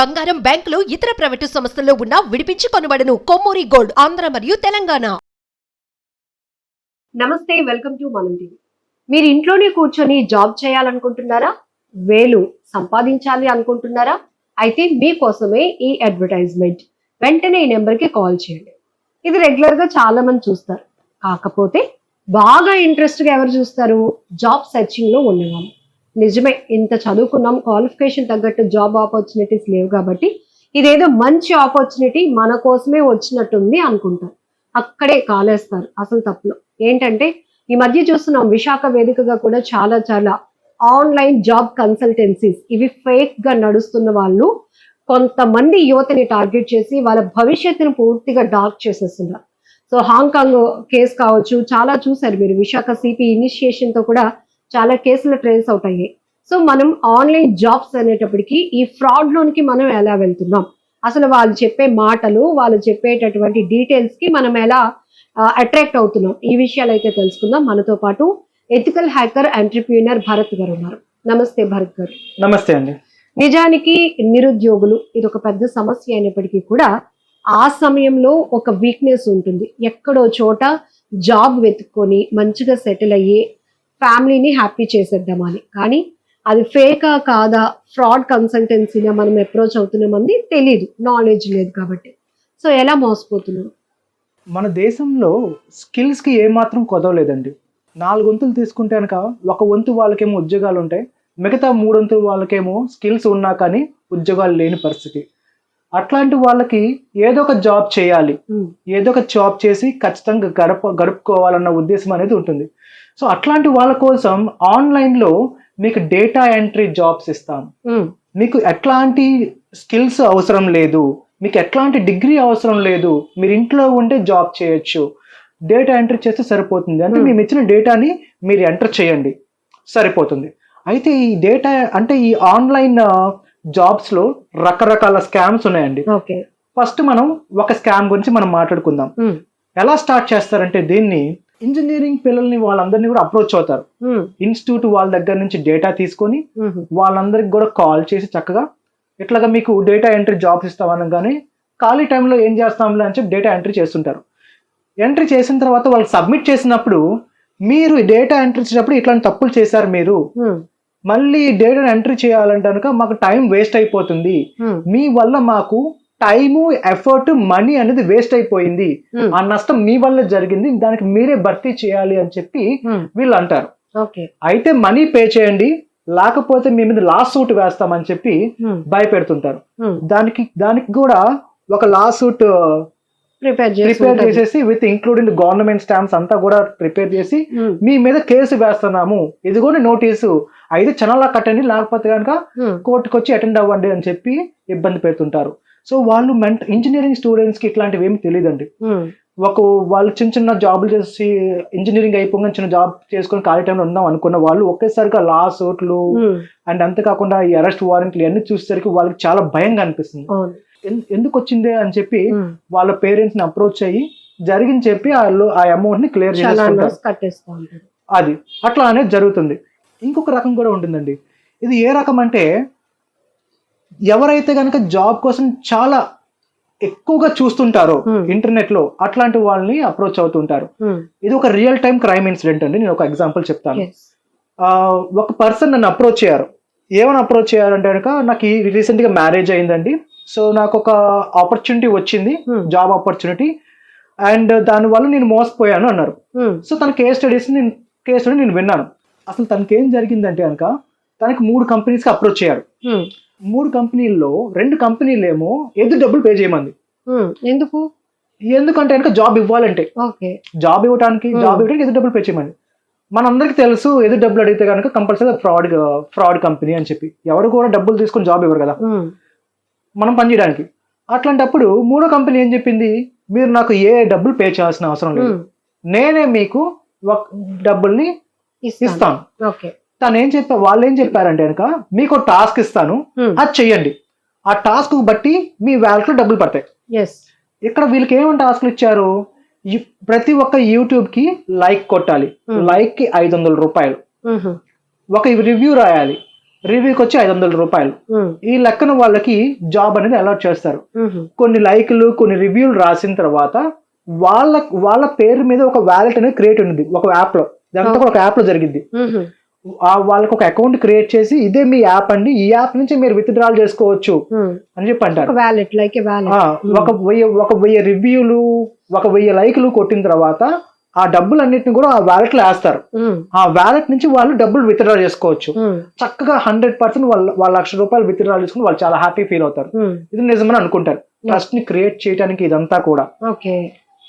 బంగారం బ్యాంకులు ఇతర ప్రైవేటు సంస్థల్లో ఉన్న విడిపించి కొనబడను. కొమ్మూరి గోల్డ్ ఆంధ్ర మరియు తెలంగాణ. నమస్తే వెల్కమ్ టు మనం టీవీ. మీరు ఇంట్లోనే కూర్చొని జాబ్ చేయాలనుకుంటున్నారా? వేలు సంపాదించాలి అనుకుంటున్నారా? అయితే మీకోసమే ఈ అడ్వర్టైజ్మెంట్. వెంటనే ఈ నెంబర్కి కాల్ చేయండి. ఇది రెగ్యులర్గా చాలా మంది చూస్తారు. కాకపోతే బాగా ఇంట్రెస్ట్గా ఎవరు చూస్తారు? జాబ్ సెర్చింగ్లో ఉండేవాళ్ళు. నిజమే ఇంత చదువుకున్నాం క్వాలిఫికేషన్ తగ్గట్టు జాబ్ ఆపర్చునిటీస్ లేవు కాబట్టి ఇదేదో మంచి ఆపర్చునిటీ మన కోసమే వచ్చినట్టుంది అనుకుంటారు. అక్కడే కాలేస్తారు అసలు తప్పులో. ఏంటంటే ఈ మధ్య చూస్తున్నాం విశాఖ వేదికగా కూడా చాలా చాలా ఆన్లైన్ జాబ్ కన్సల్టెన్సీస్ ఇవి ఫేక్గా నడుస్తున్న వాళ్ళు కొంతమంది యువతని టార్గెట్ చేసి వాళ్ళ భవిష్యత్తును పూర్తిగా డార్క్ చేసేస్తున్నారు. సో హాంకాంగ్ కేసు కావచ్చు చాలా చూసారు మీరు విశాఖ సిపి ఇనిషియేషన్తో కూడా చాలా కేసులు ట్రేస్ అవుట్ అయ్యాయి సో మనం ఆన్లైన్ జాబ్స్ అనేటప్పటికి ఈ ఫ్రాడ్ లోనికి మనం ఎలా వెళ్తున్నాం? అసలు వాళ్ళు చెప్పే మాటలు వాళ్ళు చెప్పేటటువంటి డీటెయిల్స్కి మనం ఎలా అట్రాక్ట్ అవుతున్నాం? ఈ విషయాలు అయితే తెలుసుకుందాం. మనతో పాటు ఎథికల్ హ్యాకర్ ఎంటర్ప్రీనర్ భరత్ గారు ఉన్నారు. నమస్తే భరత్ గారు. నమస్తే అండి. నిజానికి నిరుద్యోగులు ఇది ఒక పెద్ద సమస్య అయినప్పటికీ కూడా ఆ సమయంలో ఒక వీక్నెస్ ఉంటుంది. ఎక్కడో చోట జాబ్ వెతుక్కొని మంచిగా సెటిల్ అయ్యి ఫ్యామిలీని హ్యాపీ చేసేద్దామని. కానీ అది ఫేకా కాదా? ఫ్రాడ్ కన్సల్టెన్సీనా మనం అప్రోచ్ అవుతున్నామని తెలియదు నాలెడ్జ్ లేదు కాబట్టి. సో ఎలా మోసపోతున్నాం మన దేశంలో స్కిల్స్కి ఏమాత్రం కొదవలేదండి నాలుగు వంతులు తీసుకుంటే కనుక ఒక వంతు వాళ్ళకేమో ఉద్యోగాలు ఉంటాయి మిగతా మూడు వంతులు వాళ్ళకేమో స్కిల్స్ ఉన్నా కానీ ఉద్యోగాలు లేని పరిస్థితి. అట్లాంటి వాళ్ళకి ఏదో ఒక జాబ్ చేయాలి. ఏదో ఒక జాబ్ చేసి ఖచ్చితంగా గడప గడుపుకోవాలన్న ఉద్దేశం అనేది ఉంటుంది. సో అట్లాంటి వాళ్ళ కోసం ఆన్లైన్లో మీకు డేటా ఎంట్రీ జాబ్స్ ఇస్తాం మీకు ఎట్లాంటి స్కిల్స్ అవసరం లేదు. మీకు ఎట్లాంటి డిగ్రీ అవసరం లేదు. మీరు ఇంట్లో ఉండే జాబ్ చేయొచ్చు. డేటా ఎంటర్ చేస్తే సరిపోతుంది. అంటే. మేము ఇచ్చిన డేటాని మీరు ఎంటర్ చేయండి. సరిపోతుంది. అయితే ఈ డేటా అంటే ఈ ఆన్లైన్ జాబ్స్లో రకరకాల స్కామ్స్ ఉన్నాయండి. ఓకే. ఫస్ట్ మనం ఒక స్కామ్ గురించి మనం మాట్లాడుకుందాం. ఎలా స్టార్ట్ చేస్తారంటే దీన్ని ఇంజనీరింగ్ పిల్లల్ని వాళ్ళందరినీ కూడా అప్రోచ్ అవుతారు. ఇన్స్టిట్యూట్ వాళ్ళ దగ్గర నుంచి డేటా తీసుకొని వాళ్ళందరికి కూడా కాల్ చేసి చక్కగా ఇట్లాగా మీకు డేటా ఎంట్రీ జాబ్స్ ఇస్తామనగానే ఖాళీ టైంలో ఏం చేస్తాంలే అని చెప్పి డేటా ఎంట్రీ చేస్తుంటారు. ఎంట్రీ చేసిన తర్వాత వాళ్ళు సబ్మిట్ చేసినప్పుడు మీరు డేటా ఎంట్రీ చేసినప్పుడు ఇట్లాంటి తప్పులు చేశారు మీరు. మళ్ళీ డేటా ఎంట్రీ చేయాలంటే కనుక మాకు టైం వేస్ట్ అయిపోతుంది. ఉమ్, మీ వల్ల మాకు టైము ఎఫర్ట్ మనీ అనేది వేస్ట్ అయిపోయింది. ఉమ్, ఆ నష్టం మీ వల్ల జరిగింది. దానికి మీరే భర్తీ చేయాలి అని చెప్పి ఉమ్, వీళ్ళు అంటారు. అయితే మనీ పే చేయండి. లేకపోతే మీ మీద లాస్ట్ సూట్ వేస్తామని చెప్పి భయపెడుతుంటారు. దానికి దానికి కూడా ఒక లాస్ట్ సూట్ ప్రిపేర్. చేసేసి విత్ ఇంక్లూడింగ్ గవర్నమెంట్ స్టాంప్స్ అంతా కూడా ప్రిపేర్ చేసి మీ మీద కేసు వేస్తున్నాము. ఇదిగోని నోటీసు. అయితే ఛానల్లా కట్టండి లేకపోతే కనుక కోర్టుకు వచ్చి అటెండ్ అవ్వండి అని చెప్పి ఇబ్బంది పెడుతుంటారు. సో వాళ్ళు మెంట ఇంజనీరింగ్ స్టూడెంట్స్కి ఇట్లాంటివి ఏమి తెలియదండి ఒక వాళ్ళు చిన్న చిన్న జాబులు చేసి ఇంజనీరింగ్ అయిపోగానే చిన్న జాబ్ చేసుకొని ఖాళీ టైంలో ఉందాం అనుకున్న వాళ్ళు ఒకేసారిగా లా సూట్లు ఉమ్, అండ్ అంతేకాకుండా ఈ అరెస్ట్ వారెంట్లు ఇవన్నీ చూసేసరికి వాళ్ళకి చాలా భయంగా అనిపిస్తుంది. ఎందుకు వచ్చిందే అని చెప్పి వాళ్ళ పేరెంట్స్ని అప్రోచ్ అయ్యి జరిగింది చెప్పి వాళ్ళు ఆ అమౌంట్ని క్లియర్ చేసుకుంటారు అది. అట్లా అనేది జరుగుతుంది. ఇంకొక రకం కూడా ఉంటుందండి. ఇది ఏ రకం అంటే ఎవరైతే కనుక జాబ్ కోసం చాలా ఎక్కువగా చూస్తుంటారో. ఇంటర్నెట్లో అట్లాంటి వాళ్ళని అప్రోచ్ అవుతుంటారు. ఇది ఒక రియల్ టైం క్రైమ్ ఇన్సిడెంట్ అండి. నేను ఒక ఎగ్జాంపుల్ చెప్తాను. ఒక పర్సన్ నన్ను అప్రోచ్ చేయారు ఏమని అప్రోచ్ చేయారంటే కనుక నాకు ఈ రీసెంట్గా మ్యారేజ్ అయిందండి. సో నాకు ఒక ఆపర్చునిటీ వచ్చింది Hmm. జాబ్ ఆపర్చునిటీ అండ్ దానివల్ల నేను మోసపోయాను అన్నారు. ఉమ్, సో తన కేస్ స్టడీస్ నేను కేస్ స్టడీ నేను విన్నాను. అసలు తనకి ఏం జరిగిందంటే కనుక తనకి మూడు కంపెనీస్కి అప్రోచ్ అయ్యారు ఉమ్, మూడు కంపెనీల్లో రెండు కంపెనీలు ఏమో ఎదురు డబ్బులు పే చేయమంది. ఉమ్, ఎందుకు? ఎందుకంటే కనుక జాబ్ ఇవ్వాలంటే. జాబ్ ఇవ్వడానికి Hmm. జాబ్ ఇవ్వడానికి ఎదురు డబ్బులు పే చేయమని మనందరికీ తెలుసు ఎదురు డబ్బులు అడిగితే కనుక కంపల్సరీ ఫ్రాడ్ ఫ్రాడ్ కంపెనీ అని చెప్పి. ఎవరు కూడా డబ్బులు తీసుకొని జాబ్ ఇవ్వరు కదా. మనం పనిచేయడానికి అట్లాంటప్పుడు మూడో కంపెనీ ఏం చెప్పింది? మీరు నాకు ఏ డబ్బులు పే చేయాల్సిన అవసరం లేదు. నేనే మీకు ఒక డబ్బుల్ని ఇస్తాను. తను ఏం చెప్పా వాళ్ళు ఏం చెప్పారంటే కనుక మీకు టాస్క్ ఇస్తాను. అది చెయ్యండి. ఆ టాస్క్ బట్టి మీ వ్యాలెట్లో డబ్బులు పడతాయి. ఇక్కడ వీళ్ళకి ఏమైనా టాస్క్లు ఇచ్చారు? ప్రతి ఒక్క యూట్యూబ్కి లైక్ కొట్టాలి. లైక్కి ఐదు వందల రూపాయలు. ఒక రివ్యూ రాయాలి. రివ్యూకి వచ్చి ఐదు వందల రూపాయలు. ఈ లెక్కన వాళ్ళకి జాబ్ అనేది అలాట్ చేస్తారు. కొన్ని లైకులు కొన్ని రివ్యూలు రాసిన తర్వాత వాళ్ళ వాళ్ళ పేరు మీద ఒక వ్యాలెట్ అనేది క్రియేట్ ఉంది ఒక యాప్లో. ఇదంతా కూడా ఒక యాప్లో జరిగింది వాళ్ళకి ఒక అకౌంట్ క్రియేట్ చేసి ఇదే మీ యాప్ అండి ఈ యాప్ నుంచి మీరు విత్డ్రాల్ చేసుకోవచ్చు. అని చెప్పి అంటారు. ఒక వెయ్యి ఒక వెయ్యి రివ్యూలు ఒక వెయ్యి లైకులు కొట్టిన తర్వాత ఆ డబ్బులు అన్నిటిని కూడా ఆ వ్యాలెట్లో వేస్తారు. ఆ వ్యాలెట్ నుంచి వాళ్ళు డబ్బులు విత్డ్రా చేసుకోవచ్చు. చక్కగా హండ్రెడ్ పర్సెంట్ వాళ్ళ వాళ్ళ లక్ష రూపాయలు విత్డ్రా చేసుకుని వాళ్ళు చాలా హ్యాపీ ఫీల్ అవుతారు. ఇది నిజమని అనుకుంటారు. ట్రస్ట్ని క్రియేట్ చేయడానికి ఇదంతా కూడా. ఓకే.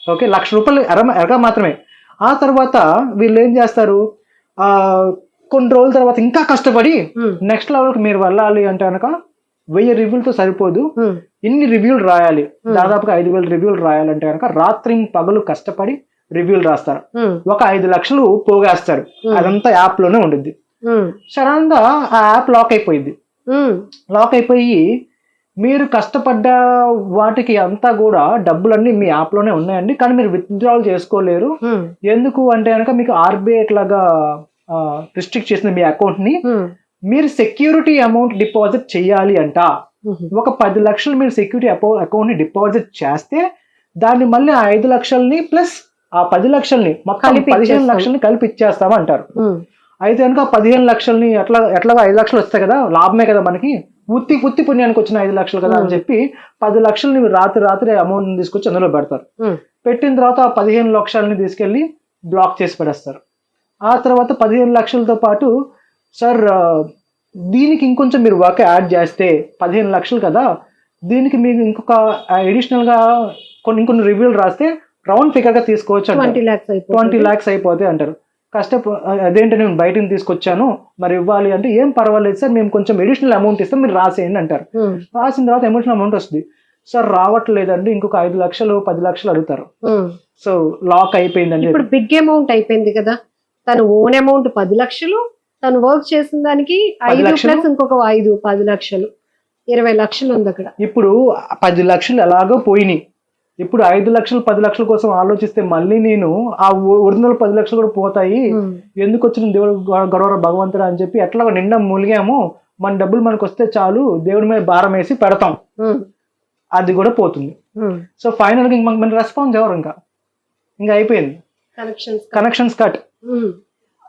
ఓకే లక్ష రూపాయలు ఎర ఎరగా మాత్రమే. ఆ తర్వాత వీళ్ళు ఏం చేస్తారు? ఆ కొన్ని రోజుల తర్వాత ఇంకా కష్టపడి నెక్స్ట్ లెవెల్కి మీరు వెళ్ళాలి అంటే కనుక వెయ్యి రివ్యూలతో సరిపోదు. ఇన్ని రివ్యూలు రాయాలి. దాదాపుగా ఐదు వేల రివ్యూలు రాయాలంటే కనుక రాత్రి పగలు కష్టపడి రివ్యూలు రాస్తారు. ఒక ఐదు లక్షలు పోగేస్తారు. అదంతా యాప్లోనే ఉండిద్ది. సడన్గా ఆ యాప్ లాక్ అయిపోయింది లాక్ అయిపోయి మీరు కష్టపడ్డ వాటికి అంతా కూడా డబ్బులన్నీ మీ యాప్లోనే ఉన్నాయండి. కానీ మీరు విత్డ్రాల్ చేసుకోలేరు. ఎందుకు అంటే కనుక మీకు ఆర్బీఐ ఇట్లాగా రిస్ట్రిక్ట్ చేసిన మీ అకౌంట్ని మీరు సెక్యూరిటీ అమౌంట్ డిపాజిట్ చేయాలి అంట. ఒక పది లక్షలు మీరు సెక్యూరిటీ అకౌంట్ని డిపాజిట్ చేస్తే దాన్ని మళ్ళీ ఆ ఐదు లక్షల్ని ప్లస్ ఆ పది లక్షల్ని మొత్తం పదిహేను. లక్షల్ని కలిపి ఇచ్చేస్తాం అంటారు. అయితే కనుక పదిహేను లక్షల్ని ఎట్లా ఎట్లాగా ఐదు లక్షలు వస్తాయి కదా లాభమే కదా మనకి. ఉత్తి ఉత్తి పుణ్యానికి వచ్చిన ఐదు లక్షలు కదా అని చెప్పి పది లక్షల్ని రాత్రి రాత్రి అమౌంట్ తీసుకొచ్చి అందులో పెడతారు. పెట్టిన తర్వాత ఆ పదిహేను లక్షల్ని తీసుకెళ్ళి బ్లాక్ చేసి పడేస్తారు. ఆ తర్వాత పదిహేను లక్షలతో పాటు సార్ దీనికి ఇంకొంచెం మీరు వర్క్ యాడ్ చేస్తే పదిహేను లక్షలు కదా దీనికి మీకు ఇంకొక additional గా కొన్ని ఇంకొన్ని రివ్యూలు రాస్తే రౌండ్ ఫిగర్గా తీసుకోవచ్చు ట్వంటీ ల్యాక్స్ ట్వంటీ ల్యాక్స్ అయిపోతే అంటారు. కష్టప అదేంటి నేను బయట నుంచి తీసుకొచ్చాను మరి ఇవ్వాలి అంటే ఏం పర్వాలేదు సార్ మేము కొంచెం ఎడిషనల్ అమౌంట్ ఇస్తాం మీరు రాసేయండి అంటారు. రాసిన తర్వాత ఎమోషనల్ అమౌంట్ వస్తుంది. సార్ రావట్లేదండి ఇంకొక ఐదు లక్షలు పది లక్షలు అడుగుతారు. సో లాక్ అయిపోయిందండి. ఇప్పుడు బిగ్ అమౌంట్ అయిపోయింది కదా తను ఓన్ అమౌంట్ పది లక్షలు తను వర్క్ చేసిన దానికి ఐదు లక్షలు? ప్లస్ ఇంకొక ఐదు పది లక్షలు ఇరవై లక్షలు ఉంది అక్కడ. ఇప్పుడు పది లక్షలు ఎలాగో పోయినాయి. ఇప్పుడు ఐదు లక్షలు పది లక్షల కోసం ఆలోచిస్తే మళ్ళీ నేను ఆ ఒరిజినల్ పది లక్షలు కూడా పోతాయి. ఉమ్, ఎందుకు వచ్చిన దేవుడు గొ- గొడవ భగవంతుడు అని చెప్పి ఎట్లా నిండా మూలిగాము. మన డబ్బులు మనకు వస్తే చాలు దేవుడి మీద భారం వేసి పెడతాం. ఉమ్, అది కూడా పోతుంది. ఉమ్. సో ఫైనల్గా ఇంక మన రెస్పాన్స్ ఎవరు ఇంకా? ఇంకా అయిపోయింది. కనెక్షన్స్ కనెక్షన్స్ కట్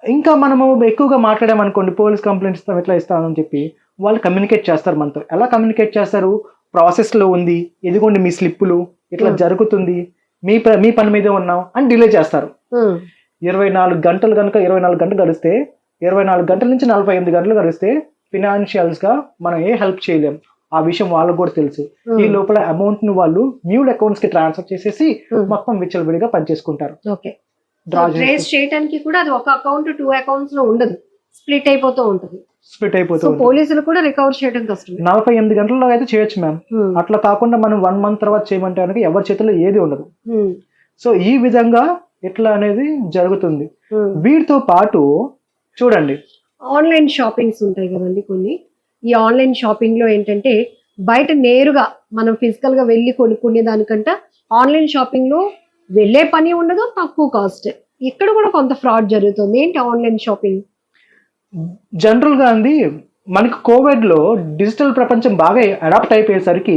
ఇంకా మనము ఎక్కువగా మాట్లాడామనుకోండి పోలీస్ కంప్లైంట్ ఇస్తాం ఎట్లా ఇస్తామని చెప్పి వాళ్ళు కమ్యూనికేట్ చేస్తారు మనతో. ఎలా కమ్యూనికేట్ చేస్తారు? ప్రాసెస్లో ఉంది. ఇదిగోండి మీ స్లిప్పులు ఇట్లా. జరుగుతుంది మీ మీ పని మీదే ఉన్నాం అని డిలే చేస్తారు. ఇరవై నాలుగు గంటలు కనుక ఇరవై నాలుగు గంటలు గడిస్తే ఇరవై నాలుగు గంటల నుంచి నలభై ఎనిమిది గంటలు గడిస్తే ఫినాన్షియల్స్గా మనం ఏ హెల్ప్ చేయలేం. ఆ విషయం వాళ్ళకు కూడా తెలుసు. ఈ. లోపల అమౌంట్ని వాళ్ళు మ్యూడ్ అకౌంట్స్కి ట్రాన్స్ఫర్ చేసేసి. మొత్తం విచ్చలవిడిగా పనిచేసుకుంటారు. ట్రేస్ చేయడానికి కూడా అది ఒక అకౌంట్ టూ అకౌంట్స్లో ఉండదు. స్ప్లిట్ అయిపోతూ ఉంటుంది. స్ప్లిట్ అయిపోతుంది పోలీసులు కూడా రికవర్ చేయడం కష్టం నలభై ఎనిమిది గంటల్లో అయితే చేయొచ్చు మ్యామ్ ఉమ్, అట్లా కాకుండా మనం వన్ మంత్ తర్వాత చేయమంటే కనుక ఎవరి చేతిలో ఏది ఉండదు. ఉమ్, సో ఈ విధంగా ఇట్లా అనేది జరుగుతుంది. ఉమ్. వీటితో పాటు చూడండి. ఆన్లైన్ షాపింగ్స్ ఉంటాయి కదండి కొన్ని. ఈ ఆన్లైన్ షాపింగ్లో ఏంటంటే బయట నేరుగా మనం ఫిజికల్గా వెళ్ళి కొనుక్కునే దానికంట ఆన్లైన్ షాపింగ్లో వెళ్ళే పని ఉండదు తక్కువ కాస్ట్ ఇక్కడ కూడా కొంత ఫ్రాడ్ జరుగుతుంది. ఏంటి ఆన్లైన్ షాపింగ్ జనరల్గా అంది మనకి కోవిడ్లో డిజిటల్ ప్రపంచం బాగా అడాప్ట్ అయిపోయేసరికి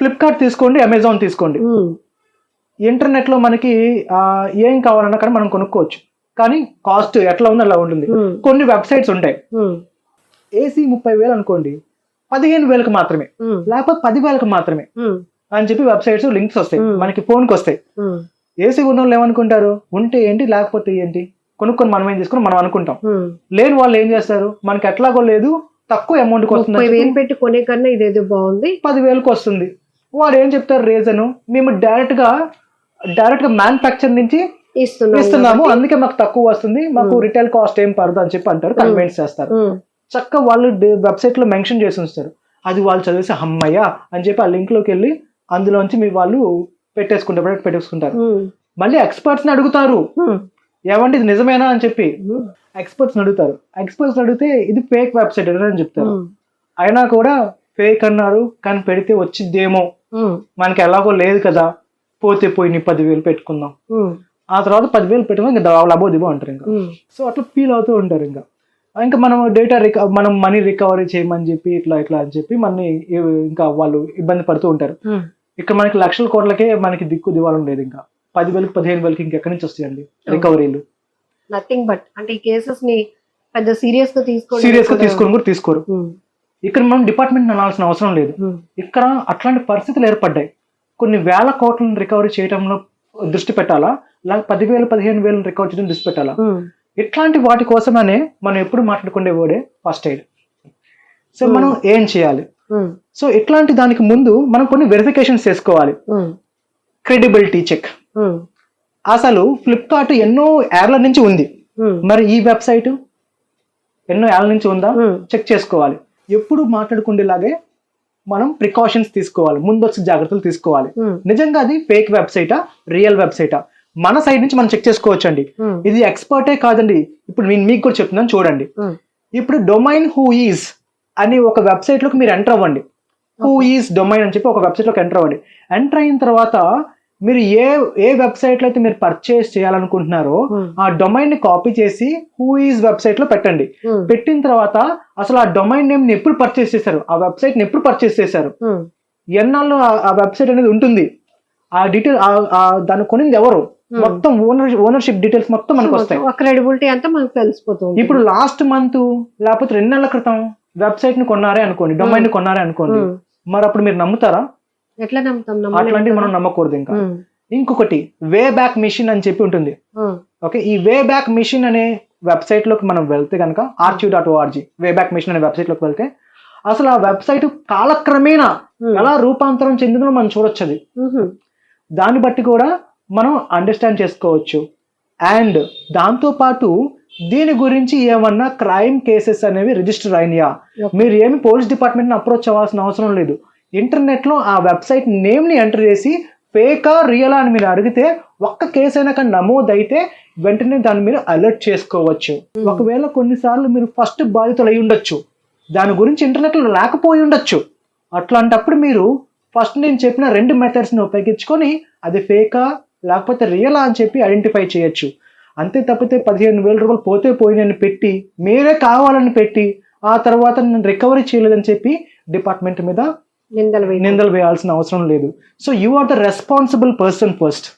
ఫ్లిప్కార్ట్ తీసుకోండి అమెజాన్ తీసుకోండి. ఇంటర్నెట్లో మనకి ఏం కావాలన్నా కానీ మనం కొనుక్కోవచ్చు. కానీ కాస్ట్ ఎట్లా ఉందో అలా ఉంటుంది. కొన్ని వెబ్సైట్స్ ఉంటాయి. ఏసీ ముప్పై వేలు అనుకోండి పదిహేను వేలకు మాత్రమే. లేకపోతే పది వేలకు మాత్రమే. అని చెప్పి వెబ్సైట్స్ లింక్స్ వస్తాయి. మనకి ఫోన్కి వస్తాయి. ఏసీ ఉన్న వాళ్ళు ఏమనుకుంటారు? ఉంటే ఏంటి? లేకపోతే ఏంటి? కొనుక్కొని మనం ఏం చేసుకుని మనం అనుకుంటాం. లేని వాళ్ళు ఏం చేస్తారు? మనకి ఎట్లాగో లేదు తక్కువ ముప్పై వస్తుంది వేలు పెట్టి కొనే కన్నా ఇదేదో బాగుంది. పదివేలకు వస్తుంది. వాడు ఏం చెప్తారు రీజన్ మేము డైరెక్ట్గా డైరెక్ట్గా మ్యానుఫ్యాక్చర్ నుంచి ఇస్తున్నాం ఇస్తున్నాము. అందుకే మాకు తక్కువ వస్తుంది. మాకు. రిటైల్ కాస్ట్ ఏం పడదు అని చెప్పి అంటారు కన్విన్స్ చేస్తారు. చక్కగా వాళ్ళు వెబ్సైట్లో మెన్షన్ చేసి ఉంచుతారు. అది వాళ్ళు చదివేసి అమ్మయ్య అని చెప్పి ఆ లింక్లోకి వెళ్ళి అందులోంచి మీ వాళ్ళు పెట్టేసుకుంటారు. పెట్టేసుకుంటారు మళ్ళీ ఎక్స్పర్ట్స్ని అడుగుతారు. ఏమంటే ఇది నిజమేనా అని చెప్పి ఎక్స్పర్ట్స్ అడుగుతారు. ఎక్స్పర్ట్స్ అడిగితే ఇది ఫేక్ వెబ్సైట్ అని చెప్తారు. అయినా కూడా ఫేక్ అన్నారు కానీ పెడితే వచ్చిద్దేమో. మనకి ఎలాగో లేదు కదా. పోతే పోయి నీ పదివేలు పెట్టుకుందాం. ఆ తర్వాత పదివేలు పెట్టుకుని ఇంకా లాభో దిబో అంటారు ఇంకా. సో అట్లా ఫీల్ అవుతూ ఉంటారు ఇంకా. ఇంకా మనం డేటా రిక మనం మనీ రికవరీ చేయమని చెప్పి ఇట్లా ఇట్లా అని చెప్పి మనని ఇంకా వాళ్ళు ఇబ్బంది పడుతూ ఉంటారు. ఇక్కడ మనకి లక్షల కోట్లకే మనకి దిక్కు దివాళం లేదు ఇంకా. పదివేలకు పదిహేను వేలకి ఇంకెక్కడి నుంచి వస్తాయండి? రికవరీలు నథింగ్ బట్ అంటే ఈ కేసెస్ని పెద్ద సీరియస్గా తీసుకోవడం సీరియస్గా తీసుకొని కూడా తీసుకోరు. ఉమ్, ఇక్కడ మనం డిపార్ట్మెంట్ అనాల్సిన అవసరం లేదు. ఉమ్, ఇక్కడ అట్లాంటి పరిస్థితులు ఏర్పడ్డాయి. కొన్ని వేల కోట్లను రికవరీ చేయడంలో దృష్టి పెట్టాలా? లేక పదివేలు పదిహేను వేలను రికవర్ చేయడం దృష్టి పెట్టాలా? ఉమ్, ఇట్లాంటి వాటి కోసమనే మనం ఎప్పుడు మాట్లాడుకునే వర్డే ఫస్ట్ ఎయిడ్ సో మనం ఏం చేయాలి? సో ఇట్లాంటి దానికి ముందు మనం కొన్ని వెరిఫికేషన్స్ చేసుకోవాలి. క్రెడిబిలిటీ చెక్ అసలు ఫ్లిప్కార్ట్ ఎన్నో ఏళ్ళ నుంచి ఉంది. మరి ఈ వెబ్సైట్ ఎన్నో ఏళ్ళ నుంచి ఉందా? చెక్ చేసుకోవాలి. ఎప్పుడు మాట్లాడుకునేలాగే మనం ప్రికాషన్స్ తీసుకోవాలి. ముందొచ్చి జాగ్రత్తలు తీసుకోవాలి. నిజంగా అది ఫేక్ వెబ్సైటా? రియల్ వెబ్సైటా? మన సైడ్ నుంచి మనం చెక్ చేసుకోవచ్చు అండి ఇది ఎక్స్పర్టే కాదండి. ఇప్పుడు నేను మీకు కూడా చెప్తున్నాను చూడండి. ఇప్పుడు డొమైన్ హూ ఈజ్ అని ఒక వెబ్సైట్లోకి మీరు ఎంటర్ అవ్వండి. హూ ఈజ్ డొమైన్ అని చెప్పి ఒక వెబ్సైట్లోకి ఎంటర్ అవ్వండి. ఎంటర్ అయిన తర్వాత మీరు ఏ ఏ వెబ్సైట్లో అయితే మీరు పర్చేస్ చేయాలనుకుంటున్నారో ఉమ్, ఆ డొమైన్ని కాపీ చేసి హూ ఈజ్ వెబ్సైట్లో పెట్టండి. ఉమ్, పెట్టిన తర్వాత అసలు ఆ డొమైన్ నేమ్ని ఎప్పుడు పర్చేస్ చేశారు? ఆ వెబ్సైట్ని ఎప్పుడు పర్చేస్ చేశారు? ఉమ్, ఎన్నాళ్ళు ఆ- వెబ్సైట్ అనేది ఉంటుంది? ఆ డీటెయిల్ దాన్ని కొనింది ఎవరు? మొత్తం ఓనర్ ఓనర్షిప్ డీటెయిల్స్ మొత్తం మనకు వస్తాయి. క్రెడిబిలిటీ అంతా మనకు తెలిసిపోతుంది ఇప్పుడు లాస్ట్ మంత్ లేకపోతే రెండు నెలల క్రితం వెబ్సైట్ని కొన్నారే అనుకోండి డొమైన్ని కొన్నారే అనుకోండి మరి అప్పుడు మీరు నమ్ముతారా? ఎట్లా నమ్ముతాం? అట్లాంటివి మనం. నమ్మకూడదు ఇంకా. ఇంకొకటి వే బ్యాక్ మిషన్ అని చెప్పి ఉంటుంది. ఓకే ఈ వే బ్యాక్ మిషన్ అనే వెబ్సైట్లోకి మనం వెళ్తే కనుక archive dot O R G way back machine అనే వెబ్సైట్లోకి వెళ్తే అసలు ఆ వెబ్సైట్ కాలక్రమేణా ఎలా రూపాంతరం చెందిందో మనం చూడొచ్చు అది దాన్ని బట్టి కూడా మనం అండర్స్టాండ్ చేసుకోవచ్చు. అండ్ దాంతో పాటు దీని గురించి ఏమన్నా క్రైమ్ కేసెస్ అనేవి రిజిస్టర్ అయినాయా. మీరు ఏమి పోలీస్ డిపార్ట్మెంట్ అప్రోచ్ అవ్వాల్సిన అవసరం లేదు. ఇంటర్నెట్లో ఆ వెబ్సైట్ నేమ్ని ఎంటర్ చేసి ఫేకా రియలా అని మీరు అడిగితే ఒక్క కేసు అయినా కానీ నమోదైతే వెంటనే దాన్ని మీరు అలర్ట్ చేసుకోవచ్చు. ఒకవేళ కొన్నిసార్లు మీరు ఫస్ట్ బాధితులు అయి ఉండొచ్చు. దాని గురించి ఇంటర్నెట్లో లేకపోయి ఉండొచ్చు. అట్లాంటప్పుడు మీరు ఫస్ట్ నేను చెప్పిన రెండు మెథడ్స్ని ఉపయోగించుకొని అది ఫేకా లేకపోతే రియలా అని చెప్పి ఐడెంటిఫై చేయొచ్చు. అంతే తప్పితే పదిహేను వేల రూపాయలు పోతే పోయినని పెట్టి మీరే కావాలని పెట్టి ఆ తర్వాత నేను రికవరీ చేయలేదని చెప్పి డిపార్ట్మెంట్ మీద నిందలు వేయాల్సిన అవసరం లేదు. So you are the responsible person first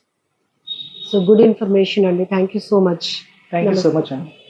so good information అండి. Thank you so much thank you so much అండి